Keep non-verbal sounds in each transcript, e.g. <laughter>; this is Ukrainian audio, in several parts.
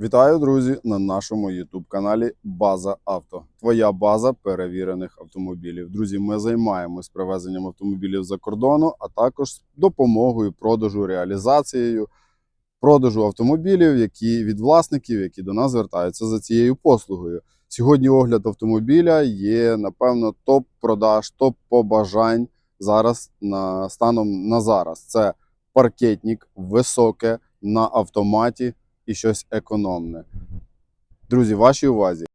Вітаю, друзі, на нашому youtube каналі База Авто. Твоя база перевірених автомобілів. Друзі, ми займаємось привезенням автомобілів за кордону, а також допомогою продажу, реалізацією продажу автомобілів, які від власників, які до нас звертаються за цією послугою. Сьогодні огляд автомобіля є, напевно, топ продаж, топ побажань зараз на станом на зараз. Це паркетник, високе на автоматі і щось економне. Друзі, вашій увазі.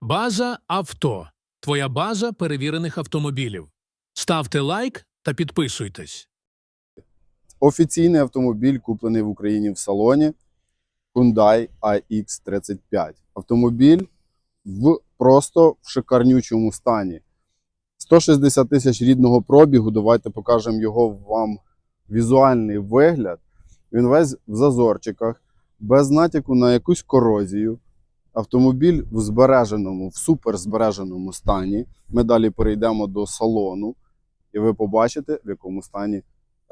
База авто. Твоя база перевірених автомобілів. Ставте лайк та підписуйтесь. Офіційний автомобіль куплений в Україні в салоні Hyundai iX35. Автомобіль в просто в шикарнючому стані. 160 тисяч рідного пробігу. Давайте покажемо його вам візуальний вигляд. Він весь в зазорчиках, без натяку на якусь корозію. Автомобіль в збереженому, в супер збереженому стані. Ми далі перейдемо до салону, і ви побачите, в якому стані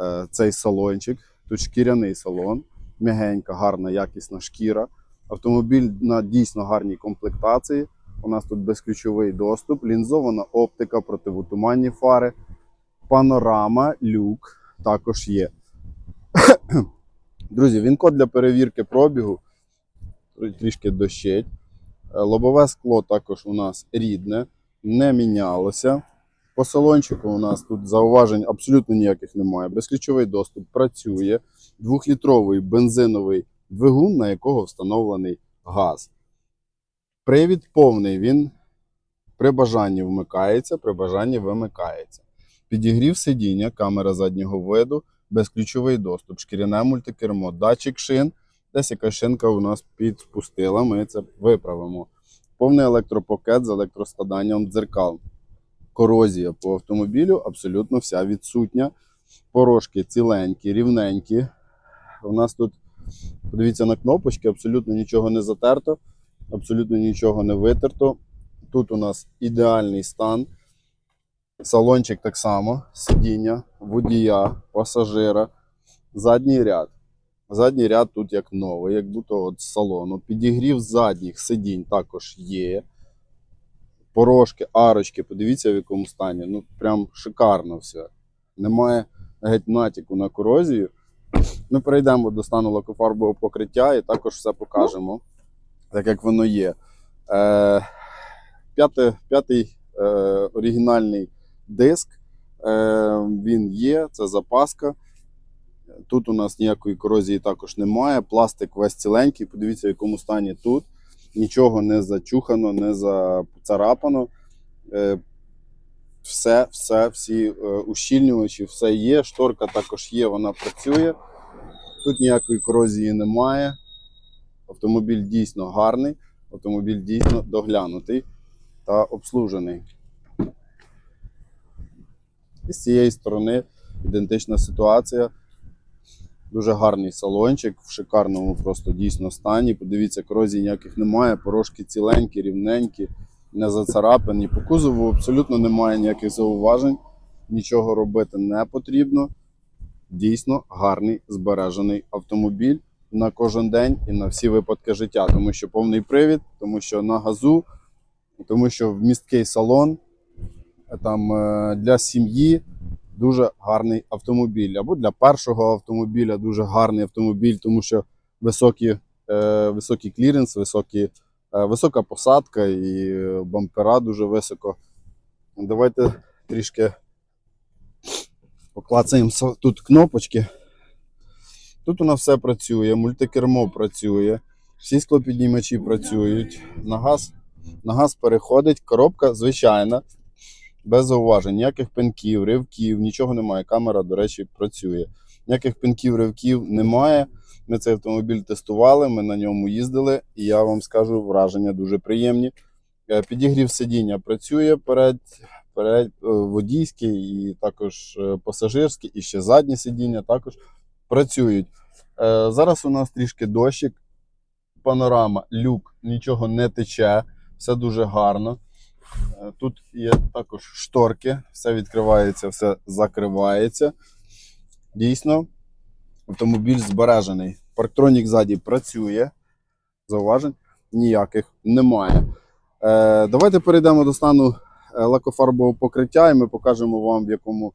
е, цей салончик. Тут шкіряний салон, м'ягенька, гарна, якісна шкіра. Автомобіль на дійсно гарній комплектації. У нас тут безключовий доступ, лінзована оптика, противотуманні фари, панорама, люк також є. Друзі, він код для перевірки пробігу. Трішки дощить. Е, Лобове скло також у нас рідне, не мінялося. По салончику у нас тут зауважень абсолютно ніяких немає. Безключовий доступ працює. Двохлітровий бензиновий двигун, на якого встановлений газ. Привід повний, він при бажанні вмикається, при бажанні вимикається. Підігрів сидіння, камера заднього виду, безключовий доступ, шкіряне мультикермо, датчик шин. Десь якась шинка у нас підспустила, ми це виправимо. Повний електропакет з електроскладанням дзеркал. Корозія по автомобілю абсолютно вся відсутня. Порошки ціленькі, рівненькі. У нас тут, подивіться на кнопочки, абсолютно нічого не затерто, абсолютно нічого не витерто. Тут у нас ідеальний стан. Салончик так само, сидіння, водія, пасажира, задній ряд. Задній ряд тут як новий, як будто от з салону. Підігрів задніх сидінь також є. Порошки, арочки, подивіться в якому стані. Ну, прям шикарно все. Немає геть натяку на корозію. Ми перейдемо до стану лакофарбового покриття і також все покажемо, так як воно є. Е, п'ятий, п'ятий е, оригінальний диск. Е, він є, це запаска. Тут у нас ніякої корозії також немає. Пластик весь ціленький. Подивіться, в якому стані тут. Нічого не зачухано, не зацарапано. Е, Все, все, всі е, ущільнювачі, все є. Шторка також є, вона працює. Тут ніякої корозії немає. Автомобіль дійсно гарний, автомобіль дійсно доглянутий та обслужений. І з цієї сторони ідентична ситуація. Дуже гарний салончик в шикарному просто дійсно стані. Подивіться, корозій ніяких немає, порошки ціленькі, рівненькі, не зацарапані. По кузову абсолютно немає ніяких зауважень, нічого робити не потрібно. Дійсно гарний збережений автомобіль на кожен день і на всі випадки життя, тому що повний привід, тому що на газу, тому що вмісткий салон там е, для сім'ї дуже гарний автомобіль. Або для першого автомобіля дуже гарний автомобіль, тому що високі, е, високий кліренс, високі, е, висока посадка і бампера дуже високо. Давайте трішки поклацаємо тут кнопочки. Тут у нас все працює, мультикермо працює, всі склопіднімачі працюють, на газ, на газ переходить, коробка звичайна, без зауважень, ніяких пинків, ривків, нічого немає. Камера, до речі, працює. Ніяких пинків, ривків немає. Ми цей автомобіль тестували, ми на ньому їздили, і я вам скажу, враження дуже приємні. Е, Підігрів сидіння працює перед, перед е, водійський і також е, пасажирський, і ще задні сидіння також працюють. Зараз у нас трішки дощик, панорама, люк, нічого не тече, все дуже гарно. Е, Тут є також шторки, все відкривається, все закривається. Дійсно, автомобіль збережений. Парктронік ззаді працює. зауважень ніяких немає. Е, давайте перейдемо до стану е, лакофарбового покриття, і ми покажемо вам, в якому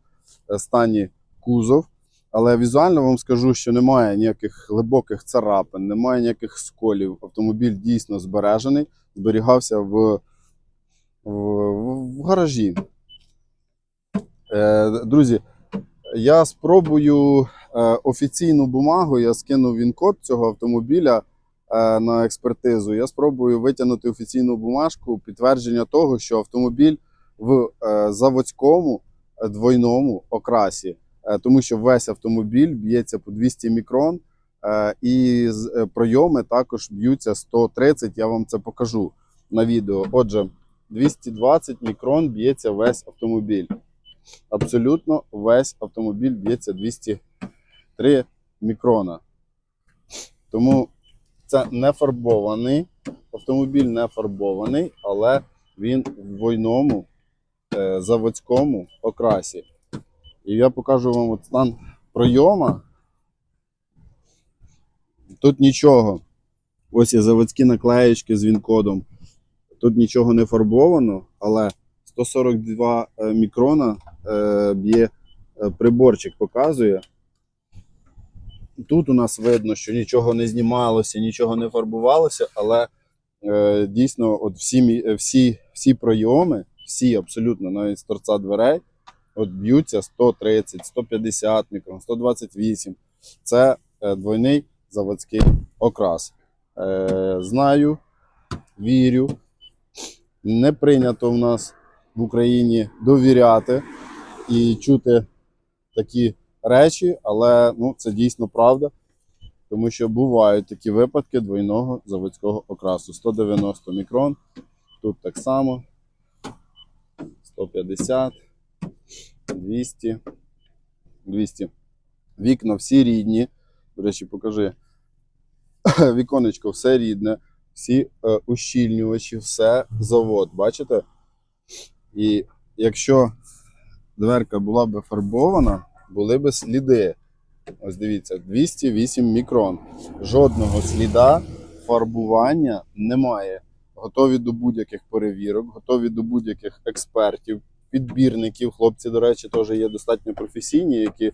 е, стані кузов. Але візуально вам скажу, що немає ніяких глибоких царапин, немає ніяких сколів. Автомобіль дійсно збережений, зберігався в, в, гаражі. Е, друзі, я спробую е, офіційну бумагу, я скину він-код цього автомобіля е, на експертизу. Я спробую витягнути офіційну бумажку, підтвердження того, що автомобіль в заводському двойному окрасі, тому що весь автомобіль б'ється по 200 мікрон, і пройоми також б'ються 130. Я вам це покажу на відео. Отже, 220 мікрон б'ється весь автомобіль. Абсолютно весь автомобіль б'ється 203 мікрона. Тому це не фарбований. Автомобіль не фарбований, але він в двойному е, заводському окрасі. І я покажу вам от стан пройома. Тут нічого. Ось є заводські наклеєчки з він-кодом. Тут нічого не фарбовано, але 142 е, мікрона е, б'є е, приборчик, показує. Тут у нас видно, що нічого не знімалося, нічого не фарбувалося, але е, дійсно, от всі, всі, всі пройоми, всі абсолютно, навіть з торця дверей, от б'ються 130, 150 мікрон, 128. Це е, двойний заводський окрас. Е, знаю, вірю. Не прийнято в нас в Україні довіряти і чути такі речі, але ну, це дійсно правда. Тому що бувають такі випадки двойного заводського окрасу. 190 мікрон. Тут так само. 150, 200, 200. Вікна всі рідні. До речі, покажи. <coughs> Віконечко все рідне, всі е, ущільнювачі, все завод. Бачите? І якщо дверка була б фарбована, були б сліди. Ось дивіться, 208 мікрон. Жодного сліда фарбування немає. Готові до будь-яких перевірок, готові до будь-яких експертів, підбірників. Хлопці, до речі, теж є достатньо професійні, які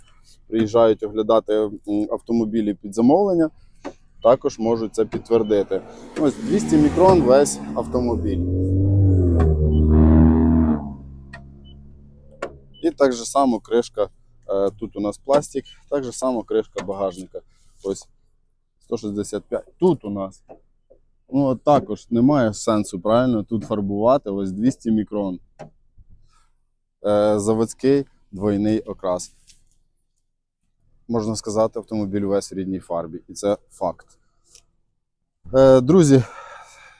приїжджають оглядати автомобілі під замовлення. Також можуть це підтвердити. Ось 200 мікрон весь автомобіль. І так же само кришка. е, Тут у нас пластик, так же само кришка багажника. Ось 165. Тут у нас. Ну, також немає сенсу, правильно, тут фарбувати ось 200 мікрон. Е, заводський двойний окрас. Можна сказати, автомобіль весь в рідній фарбі. І це факт. Е, друзі,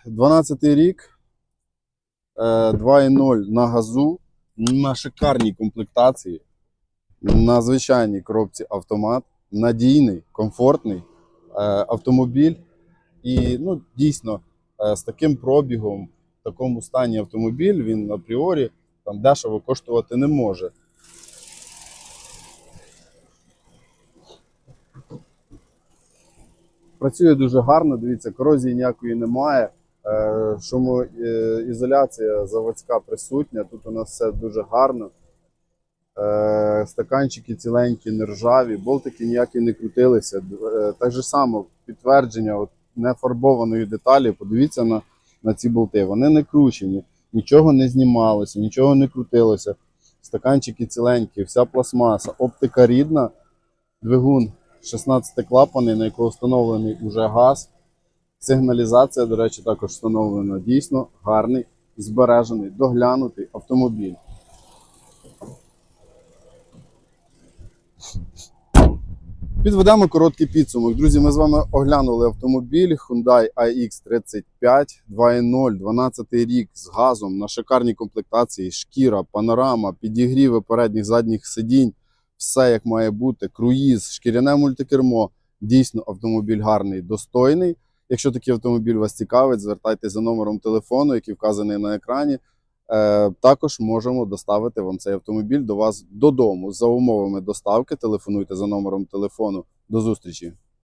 12 рік. Е, 2.0 на газу, на шикарній комплектації, на звичайній коробці автомат, надійний, комфортний е, автомобіль. І ну, дійсно, е, з таким пробігом, в такому стані автомобіль, він апріорі там дешево коштувати не може. Працює дуже гарно, дивіться, корозії ніякої немає. Е, Шумоізоляція заводська присутня. Тут у нас все дуже гарно. Е, Стаканчики ціленькі, не ржаві, болтики ніякі не крутилися. Е, Так же само підтвердження от, нефарбованої деталі. Подивіться на, на ці болти. Вони не кручені, нічого не знімалося, нічого не крутилося. Стаканчики ціленькі, вся пластмаса, оптика рідна, двигун 16 клапаний, на якого встановлений уже газ. Сигналізація, до речі, також встановлена. Дійсно гарний, збережений, доглянутий автомобіль. Підведемо короткий підсумок. Друзі, ми з вами оглянули автомобіль Hyundai iX35 2.0, 12 рік з газом на шикарній комплектації, шкіра, панорама, підігріви передніх задніх сидінь, все як має бути, круїз, шкіряне мультикермо. Дійсно, автомобіль гарний, достойний. Якщо такий автомобіль вас цікавить, звертайтеся за номером телефону, який вказаний на екрані. Е, також можемо доставити вам цей автомобіль до вас додому за умовами доставки. Телефонуйте за номером телефону. До зустрічі!